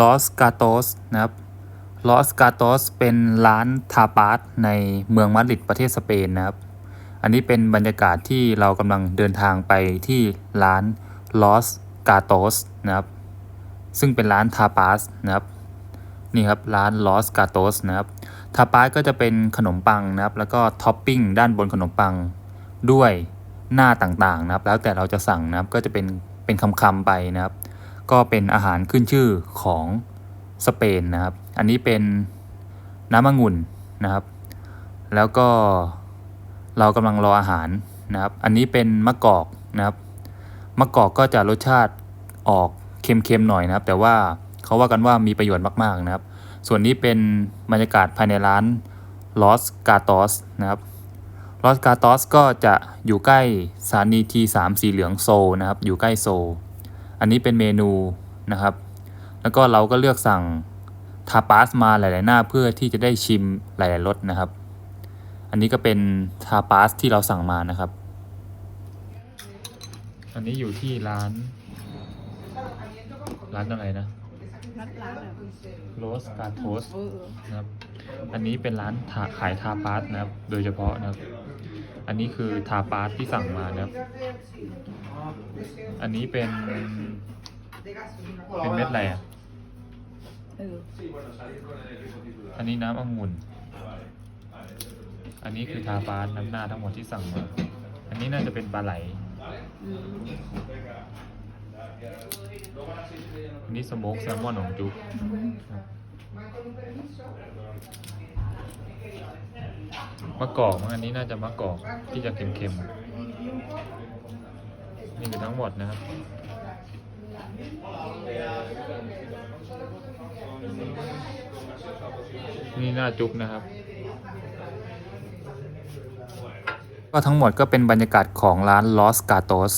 Los Gatos นะครับ Los Gatos เป็นร้านทาปาสในเมืองมาดริดประเทศสเปนนะครับ อันนี้เป็นบรรยากาศที่เรากำลังเดินทางไปที่ร้าน Los Gatos นะครับ ซึ่งเป็นร้านทาปาสนะครับนี่ครับร้าน Los Gatos นะครับทาปาสก็จะเป็นขนมปังนะครับ แล้วก็ท็อปปิ้งด้านบนขนมปังด้วยหน้าต่างๆนะครับ แล้วแต่เราจะสั่งนะครับก็จะเป็นเป็นคำๆไปนะครับ ก็เป็นอาหารขึ้นชื่อของสเปนนะครับ อันนี้เป็นน้ำองุ่นนะครับ แล้วก็เรากำลังรออาหารนะครับ อันนี้เป็นมะกอกนะครับ มะกอกก็จะรสชาติออกเค็มๆหน่อยนะครับ แต่ว่าเขาว่ากันว่ามีประโยชน์มากๆนะครับ ส่วนนี้เป็นบรรยากาศภายในร้าน Los Gatos นะครับ Los Gatos ก็จะอยู่ใกล้สถานี T3 สีเหลืองโซนะครับ อยู่ใกล้โซ อันนี้เป็นเมนูนะครับ แล้วก็เราก็เลือกสั่งทาปาสมาหลาย ๆ หน้าเพื่อที่จะได้ชิมหลาย ๆ รสนะครับ อันนี้ก็เป็นทาปาสที่เราสั่งมานะครับ อันนี้อยู่ที่ร้าน ร้านอะไรนะโรัดร้านอะ Los Gatos เออนะครับ อันนี้เป็นร้านาขายทาปาสนะครับ โดยเฉพาะนะครับ อันนี้คือทาปาสที่สั่งมานะครับ อันนี้เป็น เป็นเม็ดอะไรอะเอออันนี้น้ำองุ่น อันนี้คือทาปาสน้ำหน้าทั้งหมดที่สั่งมา อันนี้น่าจะเป็นปลาไหลอืมอันนี้สโมกแซลมอนของจุ๊บมะกอกมั้งอันนี้น่าจะมะกอกที่จะเค็มๆ นี่คือทั้งหมดนะครับ นี่หน้าจุ๊บนะครับ ก็ทั้งหมดก็เป็นบรรยากาศของร้าน Los Gatos